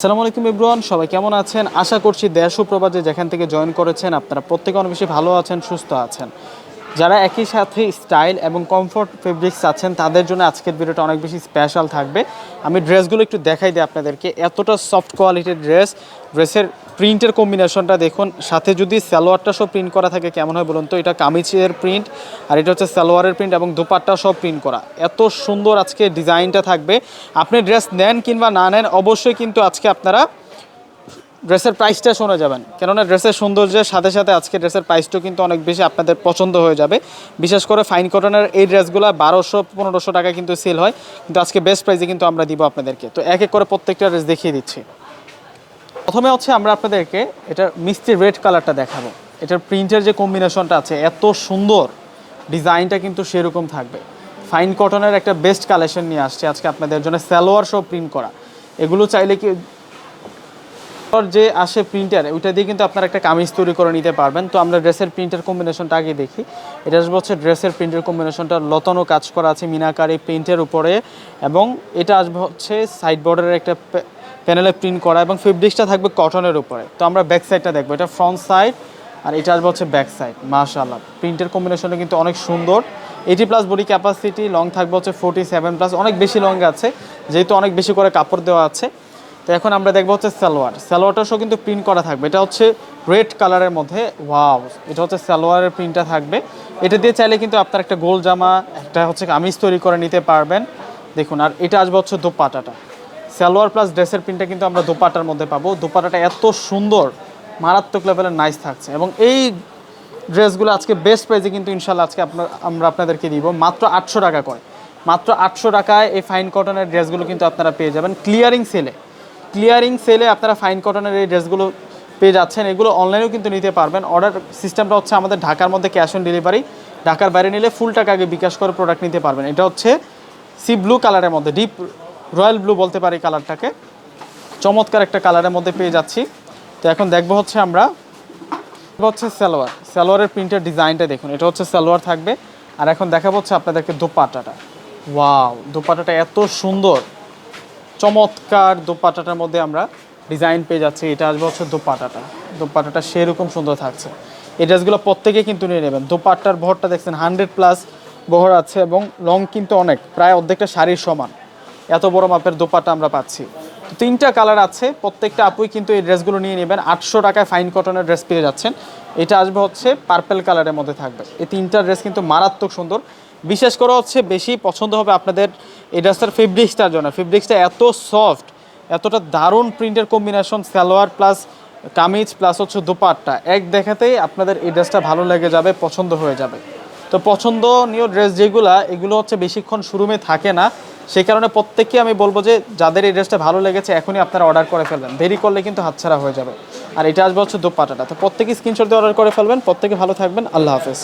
আসসালামু আলাইকুম ইব্রান সবাই কেমন আছেন? আশা করছি দেশ ও প্রবাদে যেখান থেকে জয়েন করেছেন, আপনারা প্রত্যেকে অনেক বেশি ভালো আছেন, সুস্থ আছেন। যারা একই সাথে স্টাইল এবং কমফোর্ট ফেব্রিক্স আছেন, তাদের জন্য আজকের ভিডিওটা অনেক বেশি স্পেশাল থাকবে। আমি ড্রেসগুলো একটু দেখাই দিই আপনাদেরকে। এতটা সফট কোয়ালিটির ড্রেস, ড্রেসের প্রিন্টের কম্বিনেশনটা দেখুন। সাথে যদি সালোয়ারটা সব প্রিন্ট করা থাকে, কেমন হয় বলুন তো? এটা কামিজের প্রিন্ট আর এটা হচ্ছে সালোয়ারের প্রিন্ট এবং দুপাট্টা সব প্রিন্ট করা। এত সুন্দর আজকে ডিজাইনটা থাকবে। আপনি ড্রেস নেন কিংবা না নেন, অবশ্যই কিন্তু আজকে আপনারা ড্রেসের প্রাইসটা শুনে যাবেন। কেননা ড্রেসের সৌন্দর্যের সাথে সাথে আজকে ড্রেসের প্রাইসটাও কিন্তু অনেক বেশি আপনাদের পছন্দ হয়ে যাবে। বিশেষ করে ফাইন কটনের এই ড্রেসগুলো বারোশো, পনেরোশো টাকা কিন্তু সেল হয়। কিন্তু আজকে বেস্ট প্রাইসে কিন্তু আমরা দিব আপনাদেরকে। তো এক এক করে প্রত্যেকটা ড্রেস দেখিয়ে দিচ্ছি। প্রথমে হচ্ছে আমরা আপনাদেরকে এটার মিষ্টি রেড কালারটা দেখাবো। এটার প্রিন্টের যে কম্বিনেশনটা আছে, এত সুন্দর ডিজাইনটা কিন্তু সেরকম থাকবে। ফাইন কটনের একটা বেস্ট কালেকশন নিয়ে আসছে আজকে আপনাদের জন্য স্যালোয়ার সব প্রিন্ট করা। এগুলো চাইলে কি যে আসে প্রিন্টার ওইটা দিয়ে কিন্তু আপনারা একটা কামিজ তৈরি করে নিতে পারবেন। তো আমরা ড্রেসের প্রিন্টের কম্বিনেশনটা আগে দেখি। এটা আসবে হচ্ছে ড্রেসের প্রিন্টের কম্বিনেশনটা লতানো কাজ করা আছে মিনাকারি প্রিন্টের উপরে। এবং এটা আসবে হচ্ছে সাইড বর্ডারের একটা প্যানেলে প্রিন্ট করা এবং ফেব্রিক্সটা থাকবে কটনের উপরে। তো আমরা ব্যাক সাইডটা দেখব। এটা ফ্রন্ট সাইড আর এটা আসবে হচ্ছে ব্যাক সাইড মাশাআল্লাহ। প্রিন্টের কম্বিনেশনটা কিন্তু অনেক সুন্দর। Eighty plus body capacity long থাকবে হচ্ছে ফোর্টি সেভেন প্লাস অনেক বেশি লং আছে, যেহেতু অনেক বেশি করে কাপড় দেওয়া আছে। তো এখন আমরা দেখব হচ্ছে সালোয়ার। সালোয়ারটা সহ কিন্তু প্রিন্ট করা থাকবে। এটা হচ্ছে রেড কালারের মধ্যে। ওয়াও এটা হচ্ছে সালোয়ারের প্রিন্টটা থাকবে। এটা দিয়ে চাইলে কিন্তু আপনার একটা গোল জামা, একটা হচ্ছে কামিজ তৈরি করে নিতে পারবেন। দেখুন, আর এটা আসবে হচ্ছে দোপাটাটা সালোয়ার প্লাস ড্রেসের প্রিন্টটা কিন্তু আমরা দোপাটার মধ্যে পাবো। দোপাটাটা এত সুন্দর, মারাত্মক লেভেলের নাইস থাকছে। এবং এই ড্রেসগুলো আজকে বেস্ট প্রাইসে কিন্তু ইনশাল্লাহ আজকে আপনার, আমরা আপনাদেরকে দিব। মাত্র আটশো টাকা করে। মাত্র আটশো টাকায় এই ফাইন কটনের ড্রেসগুলো কিন্তু আপনারা পেয়ে যাবেন ক্লিয়ারিং সেলে ক্লিয়ারিং সেলে আপনারা ফাইন কটনের এই ড্রেসগুলো পেয়ে যাচ্ছেন। এগুলো অনলাইনেও কিন্তু নিতে পারবেন। অর্ডার সিস্টেমটা হচ্ছে আমাদের ঢাকার মধ্যে ক্যাশ অন ডেলিভারি ঢাকার বাইরে নিলে ফুল টাকা আগে বিকাশ করে প্রোডাক্ট নিতে পারবেন। এটা হচ্ছে সি ব্লু কালারের মধ্যে ডিপ রয়্যাল ব্লু বলতে পারি কালারটাকে। চমৎকার একটা কালারের মধ্যে পেয়ে যাচ্ছি। তো এখন দেখব হচ্ছে আমরা হচ্ছে সালোয়ার। সালোয়ারের প্রিন্টের ডিজাইনটা দেখুন, এটা হচ্ছে সালোয়ার থাকবে। আর এখন দেখাবো হচ্ছে আপনাদেরকে দোপাট্টাটা। ওয়াও, দোপাট্টাটা এত সুন্দর। চমৎকার দোপাট্টাটার মধ্যে আমরা ডিজাইন পেয়ে যাচ্ছি। এটা আসবে হচ্ছে দোপাট্টাটা। দোপাট্টাটা সেরকম সুন্দর থাকছে। এই ড্রেসগুলো প্রত্যেকে কিন্তু নিয়ে নেবেন। দোপাট্টার ভরটা দেখছেন, হান্ড্রেড প্লাস বহর আছে এবং লং কিন্তু অনেক, প্রায় অর্ধেকটা শাড়ির সমান। এত বড় মাপের দোপাট্টা আমরা পাচ্ছি। তিনটা কালার আছে, প্রত্যেকটা আপুই কিন্তু এই ড্রেসগুলো নিয়ে নেবেন। আটশো টাকায় ফাইন কটনের ড্রেস পেয়ে যাচ্ছেন। এটা আসবে হচ্ছে পার্পেল কালারের মধ্যে থাকবে। এই তিনটা ড্রেস কিন্তু মারাত্মক সুন্দর। বিশেষ করে হচ্ছে বেশি পছন্দ হবে আপনাদের এই ড্রেসটার ফেব্রিক্সটার জন্য। ফেব্রিক্সটা এত সফট এতটা দারুণ প্রিন্টের combination salwar plus kameez plus হচ্ছে দোপাট্টা। এক দেখাতেই আপনাদের এই ড্রেসটা ভালো লেগে যাবে, পছন্দ হয়ে যাবে। তো পছন্দনীয় ড্রেস যেগুলা, এগুলো হচ্ছে বেশিক্ষণ শোরুমে থাকে না। সেই কারণে প্রত্যেককে আমি বলব যে যাদের এই ড্রেসটা ভালো লেগেছে, এখনই আপনারা অর্ডার করে ফেলবেন। দেরি করলে কিন্তু হাতছাড়া হয়ে যাবে। আর এটা আসবে হচ্ছে দোপাটাটা। তো প্রত্যেকে স্ক্রিনশট দিয়ে অর্ডার করে ফেলবেন। প্রত্যেকে ভালো থাকবেন। আল্লাহ হাফেজ।